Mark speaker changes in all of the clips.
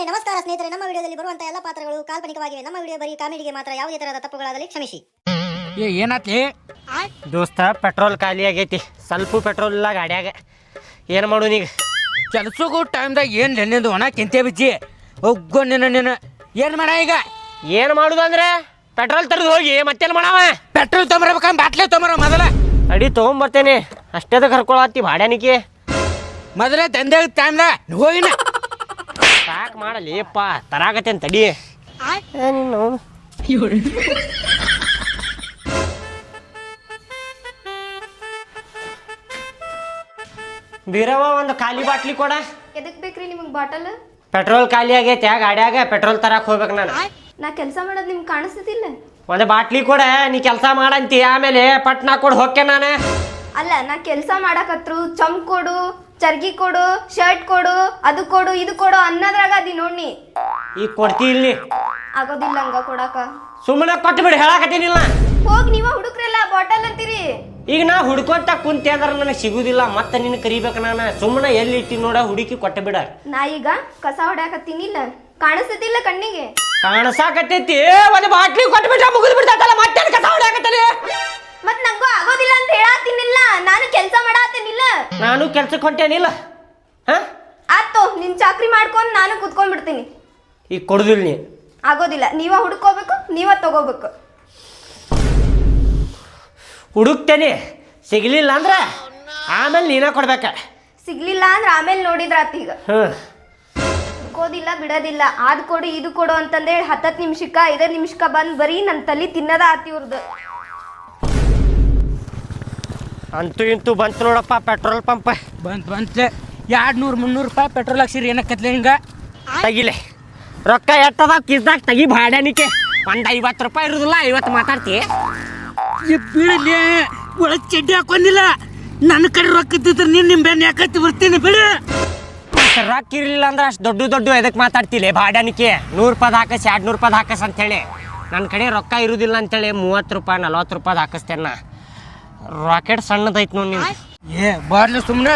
Speaker 1: ಹಾಗೇನೆ ನಮಸ್ಕಾರ ಸ್ನೇಹಿತರೆ. ನಮ್ಮ ವಿಡಿಯೋದಲ್ಲಿ ಬರುವಂತಹ ಎಲ್ಲ ಪಾತ್ರಗಳು ಕಾಲ್ಪನಿಕವಾಗಿವೆ. ನಮ್ಮ ವಿಡಿಯೋ ಬರೀ ಕಾಮಿಡಿಗೆ ಮಾತ್ರ ಯಾವುದೇ ತರಹದ ತಪ್ಪುಗಳಾದಲ್ಲಿ ಕ್ಷಮಿಸಿ.
Speaker 2: ಏ ಏನಾತಿ
Speaker 3: ದೋಸ್ತ ಪೆಟ್ರೋಲ್ ಖಾಲಿ ಆಗೈತಿ. ಸ್ವಲ್ಪ ಪೆಟ್ರೋಲ್ ಇಲ್ಲ ಗಾಡ್ಯಾಗ. ಏನು ಮಾಡು ಈಗ
Speaker 2: ಕೆಲ್ಸಕ್ಕೂ ಟೈಮ್ದಾಗ ಏನು ನೆನ್ನೆದು ಒಣ ಕೆಂತೆ ಬಿಚ್ಚಿ ಒಗ್ಗೋ ನಿನ್ನ ನಿನ್ನ. ಏನು ಮಾಡ ಈಗ?
Speaker 3: ಏನು ಮಾಡುದು ಅಂದ್ರೆ? ಪೆಟ್ರೋಲ್ ತರದು ಹೋಗಿ ಮತ್ತೇನು ಮಾಡವ?
Speaker 2: ಪೆಟ್ರೋಲ್ ತೊಗೊಂಬರ್ಬೇಕಂದ್ರೆ ಬಾಟ್ಲೆ ತೊಂಬರ ಮೊದಲ.
Speaker 3: ಅಡಿ ತೊಗೊಂಬರ್ತೇನೆ. ಅಷ್ಟೇದ ಕರ್ಕೊಳತ್ತಿ ಭಾಡ್ಯಾನಿಕೆ.
Speaker 2: ಮೊದಲೇ ತಂದೆ ಟೈಮ್ದಾಗ ಹೋಗಿನ
Speaker 3: ಸಾಕು ಮಾಡಲಿ ಅಪ್ಪ ಅಂತ ತಡಿ ನೀನು ಬೀರವ್ವ ಒಂದು ಖಾಲಿ ಬಾಟ್ಲಿ ಕೊಡ.
Speaker 4: ಎದಕ್ ಬೇಕ್ರಿ ನಿಮಗೆ ಬಾಟಲ್?
Speaker 3: ಪೆಟ್ರೋಲ್ ಖಾಲಿ ಆಗೈತೆ ಆ ಗಾಡ್ಯಾಗ ಪೆಟ್ರೋಲ್ ತರಕ್ ಹೋಗ್ಬೇಕು ನಾನು.
Speaker 4: ನಾ ಕೆಲಸ ಮಾಡೋದು ನಿಮ್ಗೆ ಕಾಣಿಸ್ತಿಲ್ಲ
Speaker 3: ಒಂದು ಬಾಟ್ಲಿ ಕೊಡ ನೀ ಕೆಲಸ ಮಾಡಂತಿ ಆಮೇಲೆ ಪಟ್ನಾ ಕೊಡು ಹೋಗ್ಕೆ ನಾನು.
Speaker 4: ಅಲ್ಲ ನಾ ಕೆಲಸ ಮಾಡಕತ್ರು ಚಮ್ ಕೊಡು. ಚರ್ಗಿ ಕೊಡು ಶರ್ಟ್ ಕೊಡು ಅದು ಕೊಡು ಇದು ಕೊಡು ಅನ್ನೋದ್ರಾಗ ಅದಿ ನೋಡಿ
Speaker 3: ಈಗ ಕೊಡ್ತಿ ಇಲ್ಲಿ.
Speaker 4: ಆಗೋದಿಲ್ಲ ಹಂಗ ಕೊಡಾಕ.
Speaker 3: ಸುಮ್ಮನೆ ಕೊಟ್ಟು ಬಿಡಿ ಹೇಳಕತ್ತೀನಿಲ್ಲ.
Speaker 4: ಹೋಗ್ ನೀವ ಹುಡುಕ್ರಲ್ಲ ಬಾಟಲ್ ಅಂತೀರಿ.
Speaker 3: ಈಗ ನಾ ಹುಡ್ಕೊಂತ ಕುಂತೆ ಅಂದ್ರೆ ನನಗೆ ಸಿಗುದಿಲ್ಲ ಮತ್ತೆ ನಿನ್ನ ಕರಿಬೇಕು ನಾನು. ಸುಮ್ಮನೆ ಎಲ್ಲಿ ಇಟ್ಟಿ ನೋಡ ಹುಡುಕಿ ಕೊಟ್ಟು ಬಿಡ.
Speaker 4: ನಾ ಈಗ ಕಸ ಹೊಡ್ಯಾಕತ್ತೀನಿಲ್ಲ. ಕಾಣಿಸ್ತಿದ್ದಿಲ್ಲ ಕಣ್ಣಿಗೆ?
Speaker 3: ಕಾಣಸಾಕತ್ತೈತಿ. ಒಂದು ಬಾಟ್ಲಿ ಕೊಟ್ಟು ಬಿಟ್ಟ ಮುಗಿದು ಬಿಡ್ತಾತಲ್ಲ ಮತ್ತೆ ಕಸ ಹೊಡ್ಯಾಕತ್ತಲಿ?
Speaker 4: ಮತ್ ನಂಗೂ ಆಗೋದಿಲ್ಲ ಅಂತ ಹೇಳತ್ತೀನಿಲ್ಲ ನಾನು ಕೆಲಸ ಮಾಡಾತಿನಿಲ್ಲ.
Speaker 3: ನಾನು ಕೆಲ್ಸಕ್ಕೆ ಹೊಂಟೇನಿಲ್ಲ. ಹಾ?
Speaker 4: ಆತು ನಿನ್ ಚಾಕ್ರಿ ಮಾಡ್ಕೊಂಡು ನಾನು ಕುತ್ಕೊಂಡ್ಬಿಡ್ತೀನಿ.
Speaker 3: ಈಗ ಕೊಡುದಿಲ್ಲ ನೀ.
Speaker 4: ಆಗೋದಿಲ್ಲ. ನೀವ ಹುಡುಕೋಬೇಕು ನೀವ ತಗೋಬೇಕು.
Speaker 3: ಹುಡುಕ್ತೇನೆ. ಸಿಗ್ಲಿಲ್ಲ ಅಂದ್ರೆ ಆಮೇಲೆ ನೀನ ಕೊಡ್ಬೇಕ.
Speaker 4: ಸಿಗ್ಲಿಲ್ಲ ಅಂದ್ರೆ ಆಮೇಲೆ ನೋಡಿದ್ರಾತ್ ಈಗ.
Speaker 3: ಹ್ಞೂ
Speaker 4: ಹುಡ್ಕೋದಿಲ್ಲ ಬಿಡೋದಿಲ್ಲ. ಅದ್ ಕೊಡು ಇದು ಕೊಡು ಅಂತಂದೇಳಿ ಹತ್ತತ್ತು ನಿಮಿಷಕ್ಕ ಐದೈದು ನಿಮಿಷಕ್ಕ ಬಂದು ಬರೀ ನನ್ನ ತಲೆ ತಿನ್ನದ ಆತಿ ಇವ್ರದ್ದು
Speaker 3: ಅಂತೂ ಇಂತೂ ಬಂತು ನೋಡಪ್ಪ ಪೆಟ್ರೋಲ್ ಪಂಪ್
Speaker 2: ಬಂತು ಬಂತು. ಎರಡು ನೂರು ಮುನ್ನೂರು ರೂಪಾಯಿ ಪೆಟ್ರೋಲ್ ಹಾಕ್ಸಿರಿ ಏನಕ್ಕತ್ಲೆ ಹಿಂಗ?
Speaker 3: ತೆಗಿಲೆ. ರೊಕ್ಕ ಎಟ್ಟದ ಕಿಸ್ದಾಗ ತೆಗಿ ಭಾಡ್ಯಾನಿಕೆ ಒಂದು ಐವತ್ತು ರೂಪಾಯಿ ಇರುದಿಲ್ಲ ಐವತ್ತು ಮಾತಾಡ್ತಿ.
Speaker 2: ಈ ಬೀಳಲಿ ಒಳಗೆ ಚಡ್ಡಿ ಹಾಕೊಂಡಿಲ್ಲ. ನನ್ನ ಕಡೆ ರೊಕ್ಕ ಇದ್ದಿದ್ರೆ ನೀನು ನಿಮ್ಮ ಬೆನ್ನ ಯಾಕತ್ತಿ ಬರ್ತೀನಿ ಬಿಡು.
Speaker 3: ರೊಕ್ಕ ಇರಲಿಲ್ಲ ಅಂದ್ರೆ ಅಷ್ಟು ದೊಡ್ಡ ದೊಡ್ಡ ಎದಕ್ಕೆ ಮಾತಾಡ್ತಿಲ್ಲ ಬಾಡಾನಿಕೆ ನೂರು ರೂಪಾಯಿ ಹಾಕಸ್ ಎರಡು ನೂರು ರೂಪಾಯಿ ಹಾಕಸ್ ಅಂತೇಳಿ. ನನ್ನ ಕಡೆ ರೊಕ್ಕ ಇರುದಿಲ್ಲ ಅಂತೇಳಿ ಮೂವತ್ತು ರೂಪಾಯಿ ನಲ್ವತ್ತು ರೂಪಾಯಿ ಹಾಕಿಸ್ತೇನೆ ನಾ. ರಾಕೆಟ್ ಸಣ್ಣದೈತ್ ನೋಡಿ ನೀವು
Speaker 2: ಏ ಬಾರ್ಲಿ ಸುಮ್ಮನೆ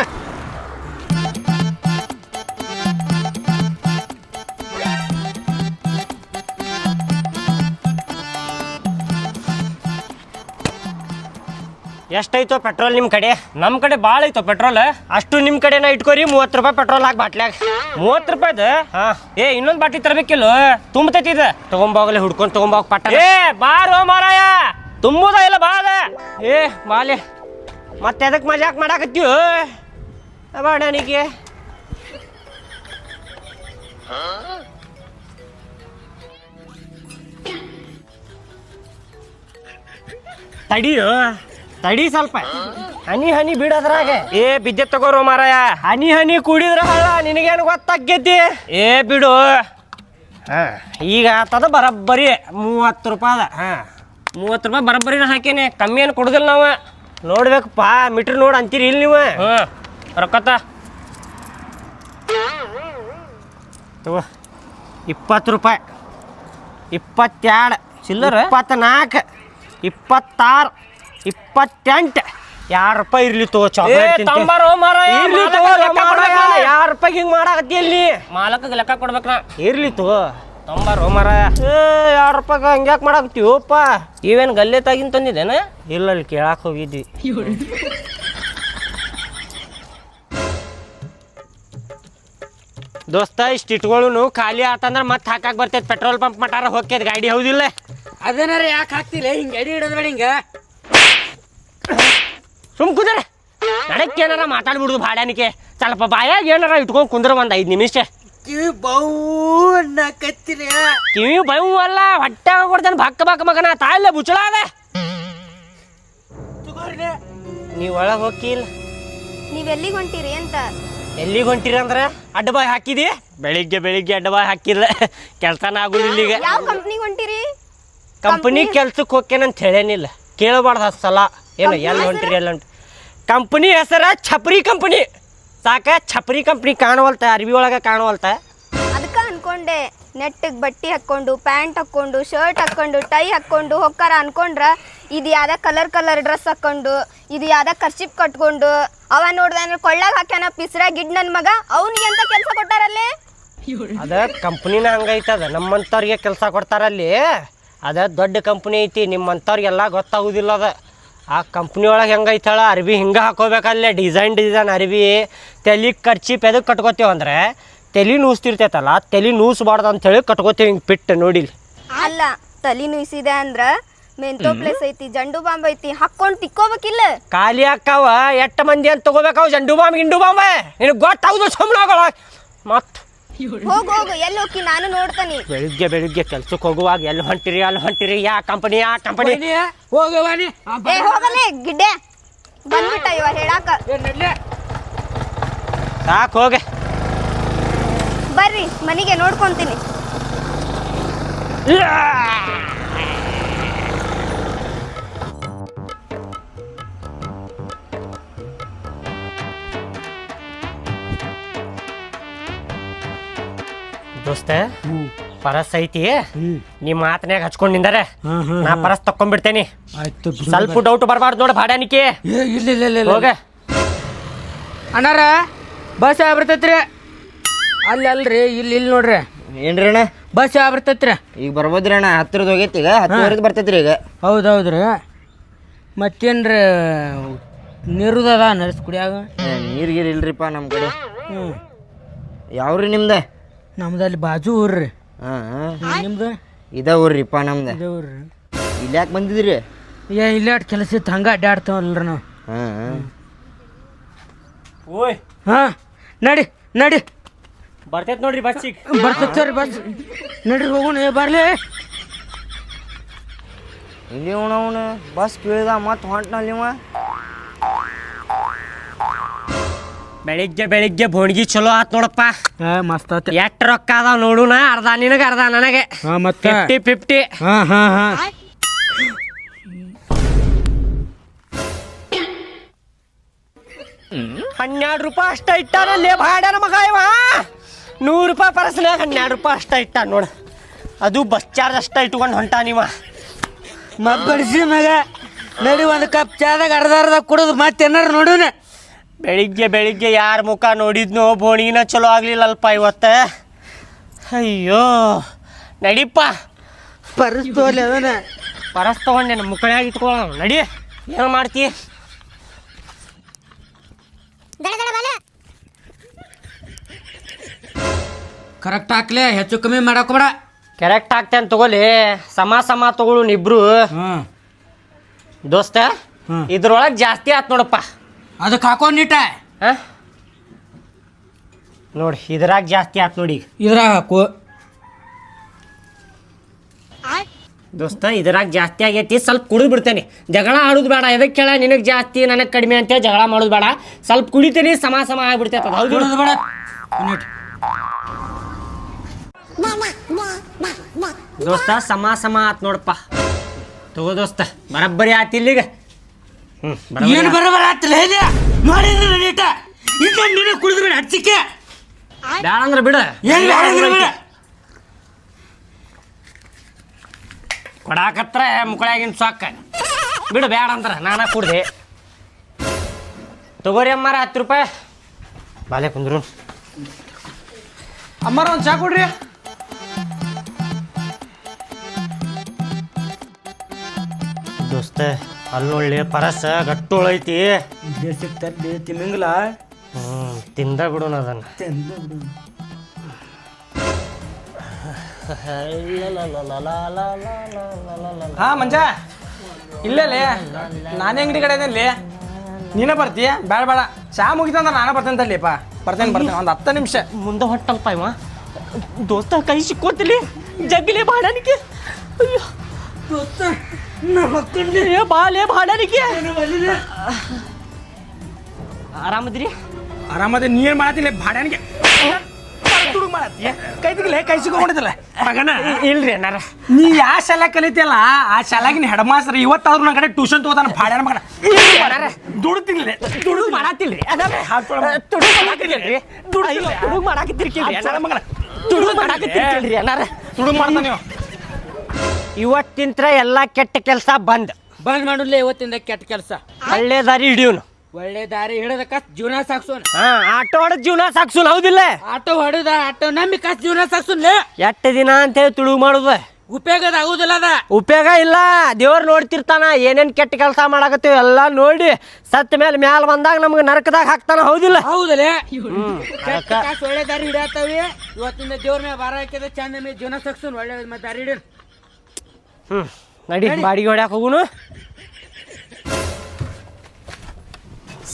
Speaker 3: ಎಷ್ಟೈತೋ ಪೆಟ್ರೋಲ್ ನಿಮ್ಮ ಕಡೆ? ನಮ್ಮ ಕಡೆ ಭಾಳ ಐತೋ ಪೆಟ್ರೋಲ್ ಅಷ್ಟು ನಿಮ್ಮ ಕಡೆನ ಇಟ್ಕೋರಿ ಮೂವತ್ತು ರೂಪಾಯಿ ಪೆಟ್ರೋಲ್ ಹಾಕಿ ಬಾಟ್ಲ್ಯಾಗ. ಮೂವತ್ತು ರೂಪಾಯ್ದು? ಹಾ. ಏ ಇನ್ನೊಂದು ಬಾಟ್ಲಿ ತರಬೇಕಿಲ್ಲ? ತುಂಬತೈತಿ ಇದು. ತಗೊಂಬೋಗಲೆ ಹುಡ್ಕೊಂಡು ತೊಗೊಂಬೋಗ ಪಟ್ಟ ಏ ಬಾರೋ ಮಾರಾಯ. ತುಂಬುದ ಇಲ್ಲ ಬಾದ ಏ ಮಾಲೆ. ಮತ್ತೆ ಎದಕ್ಕೆ ಮಜಾಕ್ ಮಾಡಾಕತ್ತೀವ ಬಾಡನಿಗೆ ತಡಿಯೋ? ತಡಿ ಸ್ವಲ್ಪ. ಹನಿ ಹನಿ ಬಿಡೋದ್ರಾಗ. ಏ ಬಿದ್ದೆ ತಗೋರು ಮಾರಾಯ. ಹನಿ ಹನಿ ಕುಡಿದ್ರ ಹಳ್ಳ ನಿನಗೇನು ಗೊತ್ತಾಗ್ಯತಿ? ಏ ಬಿಡು. ಹಾ ಈಗ ಆತದ ಬರಬ್ಬರಿ. ಮೂವತ್ತು ರೂಪಾಯ್ದ ಹಾ. ಮೂವತ್ತು ರೂಪಾಯಿ ಬರಬ್ಬರಿನ ಹಾಕೇನೆ. ಕಮ್ಮಿ ಏನು ಕೊಡುದಿಲ್ಲ ನಾವು. ನೋಡ್ಬೇಕಪ್ಪ ಮೀಟ್ರ್ ನೋಡಿ ಅಂತೀರಿ ಇಲ್ಲಿ ನೀವು. ಹ್ಞೂ ರೊಕ್ಕತ್ತ ತಗೋ ಇಪ್ಪತ್ತು ರೂಪಾಯಿ. ಇಪ್ಪತ್ತೆರಡು. ಚಿಲ್ಲರ್? ಇಪ್ಪತ್ನಾಲ್ಕು ಇಪ್ಪತ್ತಾರು ಇಪ್ಪತ್ತೆಂಟು. ಎರಡು ರೂಪಾಯಿ ಇರ್ಲಿ ತಗೋ ಚಾಕ್ಲೇಟ್
Speaker 2: ತಂಬಾರೋ.
Speaker 3: ಯಾರು ರೂಪಾಯಿ ಹಿಂಗೆ ಮಾಡಾಕತ್ತಿ ಇಲ್ಲಿ
Speaker 2: ಮಾಲಕ ಲೆಕ್ಕ ಕೊಡ್ಬೇಕು
Speaker 3: ಇರ್ಲಿ ತಗೋ.
Speaker 2: ತೊಂಬಾರೋ ಮರ
Speaker 3: ಏ ಎರಡು ರೂಪಾಯಿ ಹಂಗ್ಯಾಕೆ ಮಾಡಾಕತ್ತೀವಪ್ಪ
Speaker 2: ಇವೇನು ಗಲ್ಲೆ ತಾಗಿನ ತಂದಿದ್ದೇನ?
Speaker 3: ಇಲ್ಲ ಅಲ್ಲಿ ಕೇಳಕ್ಕೆ ಹೋಗಿದ್ವಿ. ದೋಸ್ತ ಇಷ್ಟು ಇಟ್ಕೊಳ್ಳು ಖಾಲಿ ಆತಂದ್ರೆ ಮತ್ತೆ ಹಾಕಕ್ಕೆ ಬರ್ತೈತೆ. ಪೆಟ್ರೋಲ್ ಪಂಪ್ ಮಟಾರ ಹೋಗ್ಯದ ಗಾಡಿ ಹೌದಿಲ್ಲ.
Speaker 2: ಅದೇನಾರ ಯಾಕೆ ಹಾಕ್ತಿಲ್ಲ? ಹಿಂಗೆ ಎಡಿ ಹಿಡೋದು ಬೇಡ ಹಿಂಗೆ.
Speaker 3: ಸುಮ್ ಕುಂದ್ರ. ನಡಕ್ಕೆ ಏನಾರ ಮಾತಾಡ್ಬಿಡುದು ಭಾಡ್ಯಾನಿಕೆ. ಸ್ವಲ್ಪ ಬಾಯಾಗ ಏನಾರ ಇಟ್ಕೊಂಡು ಕುಂದ್ರ ಒಂದು ಐದು ನಿಮಿಷ.
Speaker 2: ಕಿವಿ ಬೌ ಕತ್ತಿರಿ
Speaker 3: ಕಿವಿ ಬೌ ಅಲ್ಲ ಹೊಟ್ಟೆ ಕೊಡ್ತಾನೆ ಭಕ್ಕ ಭಕ್ಕ ಮಗನ ತಾಯಿಲ್ಲ ಬುಚ್ಚಳ ಅದ ನೀವು ಒಳಗೆ ಹೋಗಿಲ್ಲ
Speaker 4: ನೀವ್ ಎಲ್ಲಿಗೆ ಹೊಂಟಿರಿ ಅಂತ.
Speaker 3: ಎಲ್ಲಿಗೆ ಹೊಂಟಿರಿ ಅಂದ್ರೆ ಅಡ್ಡ ಬಾಯ್ ಹಾಕಿದಿ? ಬೆಳಿಗ್ಗೆ ಬೆಳಿಗ್ಗೆ ಅಡ್ಡ ಬಾಯ್ ಹಾಕಿಲ್ಲ ಕೆಲಸನ ಆಗುದಿಲ್ಲ ಈಗ.
Speaker 4: ಯಾವ ಕಂಪ್ನಿಗೆ ಹೊಂಟಿರಿ?
Speaker 3: ಕಂಪನಿ ಕೆಲ್ಸಕ್ಕೆ ಹೋಗ್ತೇನಂತ ಹೇಳೇನಿಲ್ಲ. ಕೇಳಬಾರ್ದು ಹತ್ತು ಸಲ. ಏನು ಎಲ್ಲಿ? ಹೊಂಟಿರಿ ಎಲ್ಲ ಹೊಂಟಿ ಕಂಪನಿ ಹೆಸರ ಛಪ್ರಿ ಕಂಪನಿ ಸಾಕ ಛಪ್ರಿ ಕಂಪ್ನಿ ಕಾಣುವಲ್ತ ಅರ್ಬಿ ಒಳಗೆ ಕಾಣುವಲ್ತ?
Speaker 4: ಅದಕ್ಕ ಅನ್ಕೊಂಡೆ ನೆಟ್ಟಿಗೆ ಬಟ್ಟಿ ಹಾಕ್ಕೊಂಡು ಪ್ಯಾಂಟ್ ಹಾಕ್ಕೊಂಡು ಶರ್ಟ್ ಹಾಕ್ಕೊಂಡು ಟೈ ಹಾಕ್ಕೊಂಡು ಹೊಕ್ಕಾರ ಅನ್ಕೊಂಡ್ರ ಇದು ಯಾವ್ದ ಕಲರ್ ಕಲರ್ ಡ್ರೆಸ್ ಹಾಕ್ಕೊಂಡು ಇದು ಯಾವ್ದ ಕರ್ಚಿಪ್ ಕಟ್ಕೊಂಡು ಅವ ನೋಡ್ದ ಕೊಳ್ಳಾಗ ಹಾಕ್ಯಾನ ಪಿಸ್ರ ಗಿಡ್ ನನ್ ಮಗ ಅವ್ನಿಗೆ ಎಂತ ಕೆಲಸ ಕೊಟ್ಟಾರಲ್ಲೇ?
Speaker 3: ಅದ ಕಂಪ್ನಿನ ಹಂಗೈತದ ನಮ್ಮಂಥವ್ರಿಗೆ ಕೆಲಸ ಕೊಡ್ತಾರಲ್ಲಿ. ಅದ ದೊಡ್ಡ ಕಂಪ್ನಿ ಐತಿ ನಿಮ್ಮಂಥವ್ರಿಗೆಲ್ಲ ಗೊತ್ತಾಗುದಿಲ್ಲ ಅದ. ಆ ಕಂಪ್ನಿ ಒಳಗೆ ಹೆಂಗೈತಾಳ ಅರ್ಬಿ ಹಿಂಗೆ ಹಾಕೋಬೇಕಲ್ಲೇ. ಡಿಸೈನ್ ಡಿಸೈನ್ ಅರ್ಬಿ ತಲೆ ಖರ್ಚಿ ಎದಕ್ಕೆ ಕಟ್ಕೋತೀವಿ ಅಂದ್ರೆ ತಲೆ ನೂಸ್ತಿರ್ತೈತಲ್ಲ ತಲೆ ನೂಸ್ಬಾರ್ದು ಅಂತೇಳಿ ಕಟ್ಕೋತೀವಿ ಹಿಂಗೆ ಪಿಟ್ಟು ನೋಡಿಲ್ಲ
Speaker 4: ಅಲ್ಲ ತಲೆ ನೂಸಿದೆ ಅಂದ್ರೆ ಮೆಂತೋ ಪ್ಲೇಸ್ ಐತಿ ಜಂಡು ಬಾಂಬ್ ಐತಿ ಹಾಕೊಂಡು ತಿಕ್ಕೋಬೇಕಿಲ್ಲ.
Speaker 3: ಖಾಲಿ ಹಾಕಾವ ಎಷ್ಟು ಮಂದಿ ಅಂತ ತಗೋಬೇಕಾವ ಜಂಡು ಬಾಂಬ್ ಗಿಂಡು ಬಾಂಬ. ನಿನಗೆ ಗೊತ್ತಾಗುದು ಸಂಬಳಗಳ. ಮತ್ತು
Speaker 4: ಹೋಗ್ ಹೋಗು ಎಲ್ಲಿ ಹೋಗಿ ನಾನು ನೋಡ್ತಾನೆ.
Speaker 3: ಬೆಳಿಗ್ಗೆ ಬೆಳಿಗ್ಗೆ ಕೆಲ್ಸಕ್ಕೆ ಹೋಗುವಾಗ ಎಲ್ಲಿ ಹೊಂಟಿರಿ ಅಲ್ಲಿ ಹೊಂಟಿರಿ ಯಾ ಕಂಪನಿ ಆ ಕಂಪನಿ
Speaker 2: ಹೋಗವಾನಿ
Speaker 4: ಏ ಹೋಗಲೇ ಗಿಡ್ಡೆ. ಬಂದ್ಬಿಟ್ಟ ಇವ ಹೇಳಾಕ.
Speaker 3: ಸಾಕು ಹೋಗೆ.
Speaker 4: ಬರ್ರಿ ಮನಿಗೆ ನೋಡ್ಕೊಂತೀನಿ.
Speaker 3: ದೋಸ್ತ ಪರಸ್ ಐತಿ. ನಿಮ್ಮ ಮಾತನ್ಯಾಗ ಹಚ್ಕೊಂಡ್ ನಿಂದಾರೆ ನಾ ಪರಸ್ ತಕ್ಕೊಂಡ್ಬಿಡ್ತೇನಿ.
Speaker 2: ಆಯ್ತು
Speaker 3: ಸ್ವಲ್ಪ ಡೌಟ್ ಬರಬಾರ್ದು ನೋಡಿ ಭಾಡ್ಯಾನಿಕೆ
Speaker 2: ಇಲ್ಲ ಇಲ್ಲ
Speaker 3: ಹೋಗ.
Speaker 2: ಅಣ್ಣಾರ ಬಸ್ ಯಾವ ಬರ್ತೈತ್ರಿ? ಅಲ್ಲಿ ಅಲ್ರಿ ಇಲ್ಲಿ ಇಲ್ಲಿ ನೋಡ್ರಿ.
Speaker 5: ಏನ್ರಿ ಅಣ್ಣ?
Speaker 2: ಬಸ್ ಯಾವ ಬರ್ತೈತ್ರಿ?
Speaker 5: ಈಗ ಬರ್ಬೋದ್ರಿ ಅಣ್ಣ ಹತ್ತಿರದ ಹೋಗೈತಿ ಈಗ ಹತ್ತಿರದ ಬರ್ತೈತ್ರಿ ಈಗ.
Speaker 2: ಹೌದು ಹೌದ್ರಿ ಮತ್ತೇನ್ರಿ ನೀರುದದ ನರ್ಸ್ ಕುಡಿಯಾಗ?
Speaker 5: ನೀರ್ ಗೀರ್ ಇಲ್ರಿಪ್ಪ ನಮ್ಮ ಕಡೆ.
Speaker 2: ಹ್ಞೂ
Speaker 5: ಯಾವ್ರಿ ನಿಮ್ದ?
Speaker 2: ನಮ್ದು ಅಲ್ಲಿ ಬಾಜು ಊರ್ರಿ.
Speaker 5: ಹಾಂ
Speaker 2: ನಿಮ್ದು?
Speaker 5: ಇದ ಊರ್ರಿಪ್ಪ ನಮ್ದ.
Speaker 2: ಇದೇ ಊರ್ರಿ.
Speaker 5: ಇಲ್ಲಿ ಯಾಕೆ ಬಂದಿದ್ರಿ?
Speaker 2: ಏ ಇಲ್ಲೇ ಅಟ್ ಕೆಲಸ ಇತ್ತು ಹಂಗೆ ಅಡ್ಡಾಡ್ತಾವಲ್ರಿ ನಾವು.
Speaker 5: ಹಾಂ
Speaker 3: ಓಯ್.
Speaker 2: ಹಾಂ ನಡಿ ನಡಿ.
Speaker 3: ಬರ್ತೈತೆ ನೋಡ್ರಿ ಬಸ್ಸಿಗೆ
Speaker 2: ಬರ್ತೈತೆ ರೀ ಬಸ್. ನಡ್ರಿ ಹೋಗೋಣ ಏ ಬರ್ಲಿ.
Speaker 5: ಇಲ್ಲಿ ಅವನು ಬಸ್ ಕೇಳಿದ ಮತ್ತೆ ಹೊಂಟ್ನಲ್ಲಿ ಇವ
Speaker 3: ಬೆಳಿಗ್ಗೆ ಬೆಳಿಗ್ಗೆ ಬೋಣಿಗಿ ಚಲೋ ಆತ್ ನೋಡಪ್ಪ.
Speaker 2: ಹಾಂ ಮಸ್ತ್ ಆತ.
Speaker 3: ಎಷ್ಟ್ ರೊಕ್ಕ ಅದಾವ ನೋಡುನ ಅರ್ಧ ನಿನಗೆ ಅರ್ಧ ನನಗೆ.
Speaker 2: ಹಾ ಮತ್ತೆ?
Speaker 3: ಫಿಫ್ಟಿ ಫಿಫ್ಟಿ
Speaker 2: ಹಾಂ ಹಾಂ ಹಾಂ.
Speaker 3: ಹನ್ನೆರಡು ರೂಪಾಯಿ ಅಷ್ಟ ಇಟ್ಟಾರಲ್ಲಿ ಭಾಡ್ಯಾನ ಮಗ ಇವ. ನೂರು ರೂಪಾಯಿ ಪರಸ್ನ್ಯಾಗ ಹನ್ನೆರಡು ರೂಪಾಯಿ ಅಷ್ಟ ಇಟ್ಟ ನೋಡು. ಅದು ಬಸ್ ಚಾರ್ಜ್ ಅಷ್ಟ ಇಟ್ಕೊಂಡು ಹೊಂಟ ನೀವ
Speaker 2: ಮಬ್ಬಡಿಸಿ ಮಗ ನಡಿ ಒಂದು ಕಪ್ ಚಾದಾಗ ಅರ್ಧ ಅರ್ಧ ಕುಡಿದು ಮತ್ತೆ ಏನಾರು ನೋಡೋಣ
Speaker 3: ಬೆಳಿಗ್ಗೆ ಬೆಳಿಗ್ಗೆ ಯಾರ ಮುಖ ನೋಡಿದ್ನೋ ಬೋಣಿನ ಚಲೋ ಆಗ್ಲಿಲ್ಲಲ್ಪ ಇವತ್ತ. ಅಯ್ಯೋ ನಡಿಪ್ಪ.
Speaker 2: ಪರಸ್ ಅದನ್ನ
Speaker 3: ಪರಸ್ ತಗೊಂಡೆ ನಮ್ಮ ಮುಕ್ಕಳ್ಯಾಗ ಇಟ್ಕೊಳ್ಳೋಣ ನಡಿ ಏನು ಮಾಡ್ತಿ?
Speaker 2: ಕರೆಕ್ಟ್ ಹಾಕ್ಲೆ ಹೆಚ್ಚು ಕಮ್ಮಿ ಮಾಡಕೋಬೇಡ
Speaker 3: ಕರೆಕ್ಟ್ ಆಗ್ತೇನೆ ತಗೋಲಿ ಸಮ ಸಮ ತಗೊಳು ಇಬ್ರು
Speaker 2: ಹ್ಞೂ
Speaker 3: ದೋಸ್ತ. ಇದ್ರೊಳಗೆ ಜಾಸ್ತಿ ಆತ್ ನೋಡಪ್ಪ.
Speaker 2: ಅದಕ್ಕೆ ಹಾಕೊಂಡಿಟ್ಟ ನೀಟ.
Speaker 3: ನೋಡಿ ಇದ್ರಾಗ ಜಾಸ್ತಿ ಆತ್ ನೋಡಿ. ಈಗ
Speaker 2: ಇದ್ರಾಗ ಹಾಕು.
Speaker 3: ದೋಸ್ತ ಇದ್ರಾಗ ಜಾಸ್ತಿ ಆಗೈತಿ ಸ್ವಲ್ಪ ಕುಡಿದು ಬಿಡ್ತೇನೆ. ಜಗಳ ಆಡೋದು ಬೇಡ ಎದಕ್ಕೆ ಕೇಳ? ನಿನಗೆ ಜಾಸ್ತಿ ನನಗೆ ಕಡಿಮೆ ಅಂತ ಜಗಳ ಮಾಡೋದು ಬೇಡ. ಸ್ವಲ್ಪ ಕುಡಿತೇನೆ ಸಮ ಸಮ ಆಗ್ಬಿಡ್ತೈತೆ ಅದು. ಹೌದು.
Speaker 2: ಬೇಡ.
Speaker 3: ದೋಸ್ತ ಸಮ ಸಮ ಆತ್ ನೋಡಪ್ಪ. ತಗೋ ದೋಸ್ತ ಬರಬ್ಬರಿ ಆತ್ ಇಲ್ಲಿಗ. ಹ್ಞೂ
Speaker 2: ಏನು ಬರಬರ ಆತಿಲ್ಲ ಹೇಳಿ ನೋಡಿದ್ರೆ ನೀಟ ಇದು ನೀನು ಕುಡಿದು ಬೇಡ ಹಚ್ಚಿಕೆ
Speaker 3: ಬೇಡ ಅಂದ್ರೆ ಬಿಡ.
Speaker 2: ಏನು ಬೇಡ ಅಂದ್ರೆ ಬೇಡ.
Speaker 3: ಕೊಡಾಕತ್ರ ಮುಕ್ಕಳಾಗಿನ ಸಾಕ ಬಿಡು ಬೇಡ ಅಂದ್ರ ನಾನ ಕುಡ್ದೆ. ತಗೋರಿ ಅಮ್ಮಾರ ಹತ್ತು ರೂಪಾಯಿ. ಬಾಲೆ ಕುಂದ್ರು.
Speaker 2: ಅಮ್ಮಾರ ಒಂದು ಚಾ ಕೊಡ್ರಿ.
Speaker 3: ದೋಸ್ತ ಅಲ್ಲೊಳ್ಳೆ ಪರಸ ಗಟ್ಟುಳೈತಿ.
Speaker 2: ಐತಿ ಸಿಗ್ತಲ್ಲಿ ತಿನ್ನಂಗಿಲ್ಲ
Speaker 3: ಹ್ಞೂ ತಿಂದ ಬಿಡೋಣ ಅದನ್ನ.
Speaker 6: ಹಾ ಮಂಜ ಇಲ್ಲೇ ನಾನೇ ಅಂಗಡಿ ಕಡೆ ಅಲ್ಲಿ ನೀನೇ ಬರ್ತೀಯ? ಬೇಡ ಬೇಡ. ಚಾ ಮುಗಿತಂದ್ರೆ ನಾನೇ ಬರ್ತೇನೆ ತಲ್ಲಿಪ್ಪ ಬರ್ತೇನೆ ಬರ್ತೇನೆ. ಒಂದು ಹತ್ತು ನಿಮಿಷ.
Speaker 3: ಮುಂದೆ ಹೊಟ್ಟಲ್ಪ ಇವ? ದೋಸ್ತ ಕೈ ಸಿಕ್ಕೋತಿಲಿ ಜಗ್ಲಿ ಬಾಡನಿಕೆ ಅಯ್ಯೋ. ದೋಸ್ತ ಏ ಬಾಲೆ ಬಾಡನಿಗೆ ಆರಾಮದ್ರಿ?
Speaker 6: ಆರಾಮದ ನೀರು ಮಾಡತ್ತಿಲ್ಲ ಭಾಡ್ಯಾನಿಗೆ ತುಡುಗ್ ಮಾಡತ್ತೀಯ ಕೈ ತೆಗಿಲೆ ಕೈ ಸಿಕ್ಕೊಂಡಿದ್ದಲ್ಲ ಮಗನ.
Speaker 3: ಇಲ್ರಿ ಅಣ್ಣಾರ.
Speaker 6: ನೀ ಯಾವ ಶಾಲೆ ಕಲಿತಿಯಲ್ಲ ಆ ಶಾಲಾಗಿನ ಹೆಡ್ ಮಾಸ್ಟರ್ ಇವತ್ತಾದ್ರೂ ನನ್ನ ಕಡೆ ಟ್ಯೂಷನ್ ತಗೋತಾನ ಭಾಡ್ಯಾನ ಮಗನ. ದುಡ್ತಿಲ್ಲ
Speaker 3: ತುಡುಗ್ ಮಾಡಾತಿಲ್ರಿ ಅದಾವೆ ತುಡುಗ್ ಮಾಡಾಕತ್ತಿಲ್ರಿ ತುಡುಗ್ ಮಾಡಾಕತ್ತಿರ್ಕಿಲ್ರಿ ಅಣ್ಣಾರ.
Speaker 6: ಮಗನ.
Speaker 3: ತುಡುಗ್ ಮಾಡಾಕತ್ತಿರ್ಕಿಲ್ರಿ ಅಣ್ಣಾರ.
Speaker 6: ತುಡುಗ್ ಮಾಡ್ತಾನೆ ನೀವು
Speaker 3: ಇವತ್ತಿಂತ್ರ ಎಲ್ಲ ಕೆಟ್ಟ ಕೆಲಸ ಬಂದ್.
Speaker 2: ಬಂದ್ ಮಾಡಲ್ಲ ಇವತ್ತಿಂದ ಕೆಟ್ಟ ಕೆಲಸ.
Speaker 3: ಒಳ್ಳೆ ದಾರಿ ಹಿಡಿಯೋನು.
Speaker 2: ಒಳ್ಳೆ ದಾರಿ ಹಿಡದ ಜೀವನ ಸಾಕ್ಸೋಣ
Speaker 3: ಹಾ ಆಟೋ ಹೊಡೆದ್ ಜೀವನ ಸಾಕ್ಸೋನ್ ಹೌದಿಲ್ಲ?
Speaker 2: ಆಟೋ ಹೊಡೆದ ಆಟೋ ನಂಬಿ ಕಸ್ ಜೀವನ ಸಾಕ್ಸೋನ್ಲೆ
Speaker 3: ಎಟ್ಟ ದಿನ ಅಂತ ಹೇಳಿ ತುಳು ಮಾಡುದ?
Speaker 2: ಉಪಯೋಗದ ಆಗುದಿಲ್ಲ ಅದ.
Speaker 3: ಉಪಯೋಗ ಇಲ್ಲ. ದೇವ್ರು ನೋಡ್ತಿರ್ತಾನ ಏನೇನ್ ಕೆಟ್ಟ ಕೆಲಸ ಮಾಡಾಕತ್ತೀವಿ ಎಲ್ಲ ನೋಡಿ ಸತ್ತ ಮೇಲೆ ಮ್ಯಾಲ ಬಂದಾಗ ನಮ್ಗೆ ನರಕದಾಗ ಹಾಕ್ತಾನ ಹೌದಿಲ್ಲ?
Speaker 2: ಹೌದಲೇ? ಕೆಟ್ಟ ಕಾಸ್ ಒಳ್ಳೆ ದಾರಿ ಹಿಡಿಯತ್ತವಿ. ಇವತ್ತಿಂದ ದೇವ್ರ ಮೇಲೆ ಬಾರ ಹಾಕಿದ ಚಂದ ಮೇಲೆ ಜೀವನ ಸಾಕ್ಸೋನ್ ಒಳ್ಳೆ ದಾರಿ ಹಿಡಿಯೋಣ
Speaker 3: ಹ್ಮ್ ನಡಿ. ಬಾಡಿಗೆ ಹೊಡ್ಯಾಕ ಹೋಗುನು.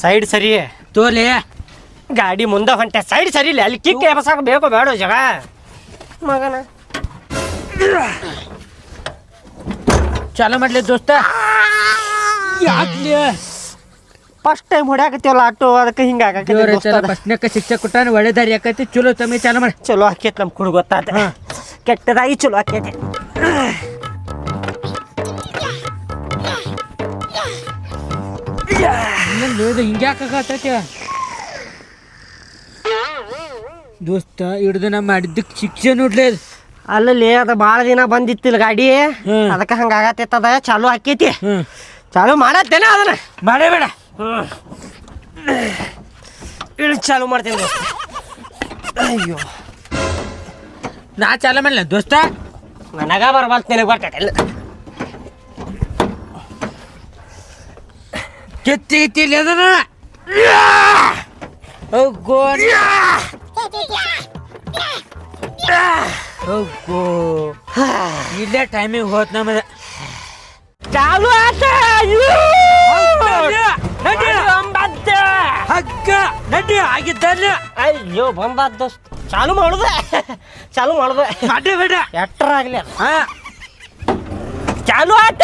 Speaker 3: ಸೈಡ್ ಸರಿ.
Speaker 2: ತೋಲೆ
Speaker 3: ಗಾಡಿ ಮುಂದೆ ಹೊಂಟೆ. ಸೈಡ್ ಸರಿ ಇಲ್ಲ. ಅಲ್ಲಿ ಕಿಕ್ ಎಬಸಾಕ ಬೇಕೋ ಬೇಡ ಜಗ. ಮಗನ.
Speaker 2: ಚಾಲು ಮಾಡ್ಲಿ ದೋಸ್ತ. ಯಾಕ್ಲಿ?
Speaker 3: ಫಸ್ಟ್ ಟೈಮ್ ಹೊಡ್ಯಾಕತ್ತೀವಲ್ಲ ಆಟೋ ಅದಕ್ಕೆ ಹಿಂಗೆ
Speaker 2: ದೇವ್ರ ಫಸ್ಟ್ನಕ್ಕ ಶಿಕ್ಷೆ ಕೊಟ್ಟಾನ ಒಳ್ಳೆ ದಾರಿ ಆಕೈತಿ. ಚಲೋ ತಮ್ಮಿ ಚಾಲು ಮಾಡಿ.
Speaker 3: ಚಲೋ ಆಕೈತಿ ನಮ್ಮ ಕುಡ್ ಗೊತ್ತಾತ. ಕೆಟ್ಟದಾಗಿ ಚಲೋ ಆಕೇತಿ.
Speaker 2: ಇದು ಹಿಂಗ್ಯಾಕಾಗತೈತಿ ದೋಸ್ತ ಹಿಡ್ದು ನಾ ಮಾಡಿದ್ದಕ್ಕೆ ಶಿಕ್ಷೆ ನೋಡ್ಲಿ ಅದು.
Speaker 3: ಅಲ್ಲಲ್ಲಿ ಅದು ಭಾಳ ದಿನ ಬಂದಿತ್ತಿಲ್ಲ ಗಾಡಿ. ಅದಕ್ಕೆ ಹಂಗ ಆಗತ್ತೈತದ ಚಾಲು
Speaker 2: ಹಾಕೈತಿ
Speaker 3: ಚಾಲು ಮಾಡತ್ತೇನೆ ಅದನ್ನ.
Speaker 2: ಮಾಡೇ ಬೇಡ.
Speaker 3: ಇಳಿ ಚಾಲು ಮಾಡ್ತೀನಿ ದೋಸ್ತ. ಅಯ್ಯೋ.
Speaker 2: ನಾ ಚಾಲು ಮಾಡಲ ದೋಸ್ತ?
Speaker 3: ನನಗ ಬರ್ಬಾರ್ದು ನಿನಗೆ ಬರ್ತೈತೆ.
Speaker 2: ಕೆತ್ತಿ ಐತಿ ಅದನ ಹೋಗೋ ಹೋಗೋ ಇಲ್ಲೇ ಟೈಮಿಗೆ ಹೋತ್ ನಮ್ಮದ
Speaker 3: ಚಾಲು ಆತ.
Speaker 2: ಹಗ್ಗ. ನಡ್ಡಿ ಆಗಿದ್ದಲ್ಲ
Speaker 3: ಅಯ್ಯೋ ಬಂದ ದೋಸ್ತ. ಚಾಲು ಮಾಡುದ? ಚಾಲು ಮಾಡುದ?
Speaker 2: ಮಾಡೇ ಬೇಡ.
Speaker 3: ಎಟ್ಟರ ಆಗ್ಲಿ
Speaker 2: ಹಾ.
Speaker 3: ಚಾಲು ಆತ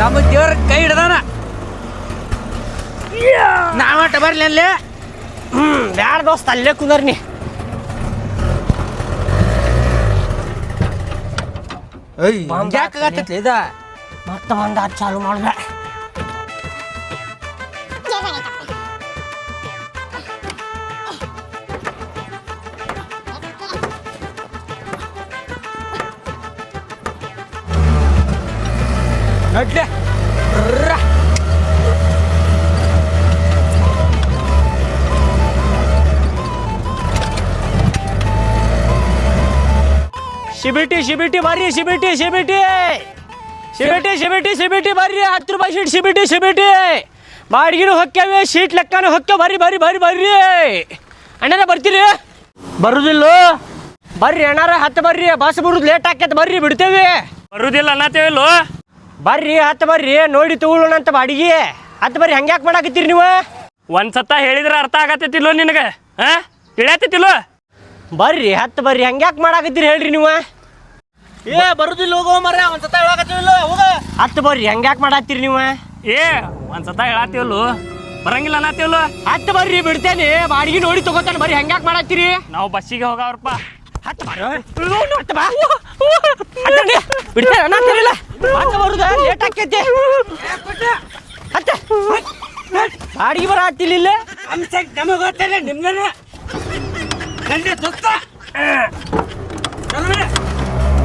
Speaker 2: ನಮ್ಮ ದೇವ್ರ ಕೈ ಹಿಡ್ದಾನ. ನಾವಟ ಬರ್ಲಿ ಅಲ್ಲಿ.
Speaker 3: ಹ್ಮ್ ಬ್ಯಾಡ ದೋಸ್ತ ಅಲ್ಲೇ ಕುದರ್ನಿ ನೀ.
Speaker 2: ಯಾಕಾಗತ್ತೈತ್ಲಿ ಇದ
Speaker 3: ಮತ್ತೆ ಬಂದ ಚಾಲು ಮಾಡ್ದೆ.
Speaker 2: ನಡ್ಲೆ.
Speaker 3: ಶಿಬಿಟಿ ಶಿಬಿಟಿ ಬರ್ರಿ ಶಿಬಿಟಿ ಶಿಬಿಟಿ. ಶಿಬಿಟಿ ಶಿಬಿಟಿ ಶಿಬಿಟಿ ಬರ್ರಿ. ಹತ್ತು ರೂಪಾಯಿ ಶೀಟ್ ಶಿಬಿಟಿ ಶಿಬಿಟಿ. ಬಾಡಿಗೆನು ಹೊಕ್ಕವೆ ಶೀಟ್ ಲೆಕ್ಕನು ಹೊಕ್ಕ ಬರ್ರಿ ಬರ್ರಿ ಬರ್ರಿ ಬರ್ರಿ. ಅಣ್ಣರ ಬರ್ತೀರಿ? ಬರುದಿಲ್ಲ? ಬರ್ರಿ ಅಣ್ಣಾರ ಹತ್ತು ಬರ್ರಿ. ಬಸ್ ಬರುದು ಲೇಟ್ ಆಕೈತೆ ಬರ್ರಿ ಬಿಡ್ತೇವೆ.
Speaker 7: ಬರುದಿಲ್ಲ ಅನ್ನತ್ತೇವಿಲ್ಲ
Speaker 3: ಬರ್ರಿ ಹತ್ತು ಬರ್ರಿ. ನೋಡಿ ತಗೊಳ್ಳೋಣ ಅಂತ ಬಾಡಿಗೆ. ಹತ್ತು ಬರ್ರಿ ಹಂಗ್ಯಾಕೆ ಮಾಡಾಕತ್ತೀರಿ ನೀವು?
Speaker 7: ಒಂದ್ಸತ್ತ ಸತ ಹೇಳಿದ್ರೆ ಅರ್ಥ ಆಗತ್ತೈತಿಲ್ಲೋ ನಿನಗೆ? ಹಾ ತಿಳಿಯತ್ತೈತಿಲ್ಲೋ?
Speaker 3: ಬರ್ರಿ ಹತ್ತು ಬರ್ರಿ. ಹಂಗ್ಯಾಕೆ ಮಾಡಾಕತ್ತೀರಿ ಹೇಳ್ರಿ ನೀವು?
Speaker 2: ಏ ಬರುದಿಲ್ಲ ಹೋಗೋ ಮರ ಒಂದ್ ಸತ ಹೇಳಕತ್ತಿಲ್ಲ ಹೋಗ.
Speaker 3: ಹತ್ತು ಬರ್ರಿ ಹಂಗ್ಯಾಕೆ ಮಾಡಾತ್ತೀರಿ ನೀವು?
Speaker 7: ಏ ಒಂದ್ ಸತ ಹೇಳಾತಿವಲ್ಲ ಬರಂಗಿಲ್ಲ ಅನ್ನತ್ತಿವಲ್ಲ
Speaker 3: ಹತ್ತು ಬರ್ರಿ ಬಿಡ್ತೇನೆ. ಬಾಡಿಗೆ ನೋಡಿ ತಗೋತಾನೆ ಬರ್ರಿ ಹಂಗ್ಯಾಕೆ ಮಾಡಾತ್ತೀರಿ?
Speaker 7: ನಾವು ಬಸ್ಸಿಗೆ ಹೋಗವ್ರಪ್ಪ.
Speaker 3: ಹತ್ತು ಬಾರೋ ಹತ್ತು ಬಾ. ಬಿಡ್ತೇನೆ ಹತ್ತು ಬರುದ ಲೇಟ್ ಆಕೈತಿ. ಹತ್ತ. ಬಾಡಿಗೆ ಬರ ಹತ್ತಿಲ್ಲ
Speaker 2: ನಮಗೆ ಗೊತ್ತಿಲ್ಲ ನಿಮ್ದನ ನಂದೆ ದೋಸ್ತ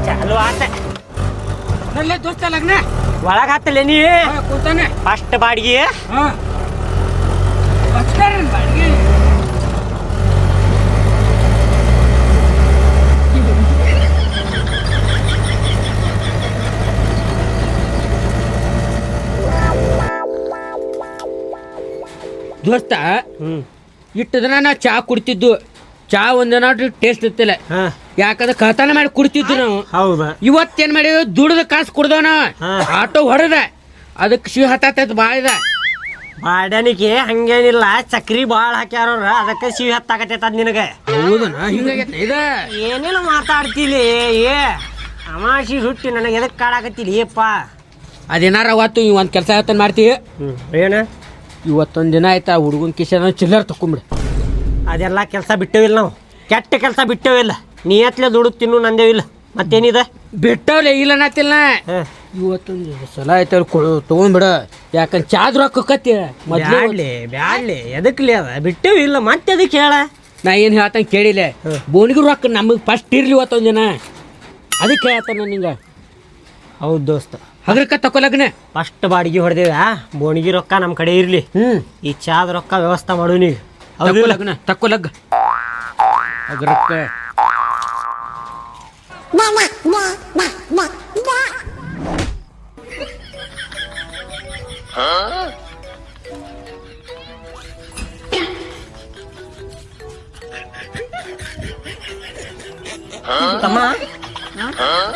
Speaker 3: ಚಾಲು ಆತ.
Speaker 2: ನಲ್ಲೇ ದೋಸ್ತ ಲಗ್ನ?
Speaker 3: ಒಳಗ ಹತ್ತಲ್ಲ ನೀ?
Speaker 2: ಕೂತಾನೆ.
Speaker 3: ಫಸ್ಟ್ ಬಾಡಿಗೆ?
Speaker 2: ಬಾಡಿಗೆ. ದೋಸ್ತ
Speaker 3: ಹ್ಮ್.
Speaker 2: ಇಟ್ಟು ದಿನ ನಾ ಚಾ ಕುಡ್ತಿದ್ದು. ಚಾ ಒಂದಿನ ಟೇಸ್ಟ್ ಇರ್ತಿಲ್ಲ
Speaker 3: ಹಾಂ.
Speaker 2: ಯಾಕಂದ್ರೆ ಕಳ್ತನ ಮಾಡಿ ಕುಡಿತಿದ್ವಿ ನಾವು.
Speaker 3: ಹೌದಾ?
Speaker 2: ಇವತ್ತೇನ್ ಮಾಡಿದ್ವಿ? ದುಡಿದ ಕಾಸು ಕುಡ್ದವ ನಾವು. ಆಟೋ ಹೊಡೆದ. ಅದಕ್ಕೆ ಶಿವ ಭಾಳ ಇದೆ
Speaker 3: ಬಾಡನಿಗೆ ಹಂಗೇನಿಲ್ಲ ಚಕ್ರಿ ಭಾಳ ಹಾಕ್ಯಾರ ಅದಕ್ಕೆ ಶಿವ ಹತ್ತಾಕತೈತ ನಿನಗೆ.
Speaker 2: ಹೌದನ ಹಿಂಗಾಗೈತೆ ಇದ?
Speaker 3: ಏನೇನು ಮಾತಾಡ್ತಿಲಿ. ಏ ಅಮಾಶಿ ಹುಟ್ಟಿ ನನಗೆ ಎದಕ್ಕೆ ಕಾಡಾಕತ್ತಿಲಿ ಏಪ್ಪ.
Speaker 2: ಅದೇನಾರ ಅವತ್ತು ಒಂದ್ ಕೆಲಸ ಇವತ್ತನ್ ಮಾಡ್ತೀವಿ?
Speaker 3: ಏನ ಏನು?
Speaker 2: ಇವತ್ತೊಂದ್ ದಿನ ಆಯ್ತಾ ಹುಡುಗನ ಕಿಶನ ಚಿಲ್ಲರ್ ತಕೊಂಬಿಡು
Speaker 3: ಅದೆಲ್ಲ ಕೆಲಸ ಬಿಟ್ಟೇವಿಲ್ಲ ನಾವು. ಕೆಟ್ಟ ಕೆಲಸ ಬಿಟ್ಟೇವಿಲ್ಲ. ನಿಯತ್ಲೆ ದುಡ್ಡು ತಿನ್ನು ನಂದೇವಿಲ್ಲ. ಮತ್ತೇನಿದೆ?
Speaker 2: ಬಿಟ್ಟವ್ಲೆ ಇಲ್ಲ ನಾತಿಲ್ಲ
Speaker 3: ಹಾಂ.
Speaker 2: ಇವತ್ತೊಂದು ಸಲ ಆಯ್ತು ತಗೊಂಡ್ಬಿಡ ಯಾಕಂದ್ರೆ ಚಾದ್ರ ಹಾಕೋಕತ್ತಿ ಮದ್ಲಿ
Speaker 3: ಬ್ಯಾಡ್ಲಿ ಬ್ಯಾಡ್ಲಿ. ಎದಕ್ಲಿ ಅದ? ಬಿಟ್ಟೇವಿ ಇಲ್ಲ. ಮತ್ತೆ ಅದಕ್ಕೆ ಹೇಳ?
Speaker 2: ನಾ ಏನು ಹೇಳ್ತಂಗೆ ಕೇಳಿಲ್ಲ ಬೋನಿಗೆ ರೊಕ್ಕ ನಮಗೆ ಫಸ್ಟ್ ಇರ್ಲಿ ಇವತ್ತೊಂದು ದಿನ. ಅದಕ್ಕೆ ಹೇಳ್ತಾನೆ ನಿಂಗೆ.
Speaker 3: ಹೌದು ದೋಸ್ತ.
Speaker 2: ತಕೋ ತಕೊಲಗ್ನೆ
Speaker 3: ಫಸ್ಟ್ ಬಾಡಿಗೆ ಹೊಡೆದೇವ. ಬೋಣಿಗೆ ರೊಕ್ಕ ನಮ್ಮ ಕಡೆ ಇರಲಿ.
Speaker 2: ಹ್ಞೂ
Speaker 3: ಈ ಚಾದ ರೊಕ್ಕ ವ್ಯವಸ್ಥೆ ಮಾಡು ನೀವು
Speaker 2: ತಕೊಲಗ್ನ ತಕೊಲಗ್ ಹಗರಕ್ಕ
Speaker 3: ತಮ್ಮ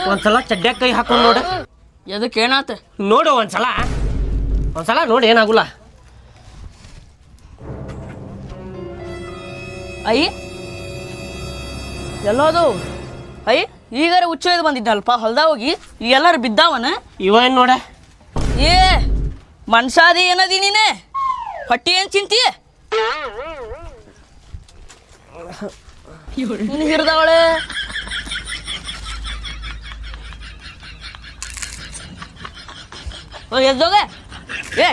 Speaker 3: ಒಂದ್ಸಲ ಚಡ್ಡ್ಯಾಗ ಕೈ ಹಾಕೊಂಡು ನೋಡು
Speaker 8: ಎದಕ್ಕೆ ಏನಾತ
Speaker 3: ನೋಡು ಒಂದ್ಸಲ ಒಂದ್ಸಲ ನೋಡಿ ಏನಾಗುಲ್ಲ
Speaker 8: ಅಯ್ಯ ಎಲ್ಲೋದು? ಅಯ್ಯ ಈಗಾರ ಹುಚ್ಚೊಯ್ದು ಬಂದಿದ್ದಲ್ಪ ಹೊಲ್ದಾಗ ಹೋಗಿ ಈಗ ಎಲ್ಲರೂ ಬಿದ್ದಾವನ?
Speaker 3: ಇವ ಏನ್ ನೋಡ?
Speaker 8: ಏ ಮನ್ಸಾದಿ ಏನದಿ ನೀನೆ? ಹೊಟ್ಟಿ ಏನ್ ಚಿಂತಿ ನೀನು ಹಿರಿದವಳೆ ಎದ್ದೋಗ? ಏ ಏ,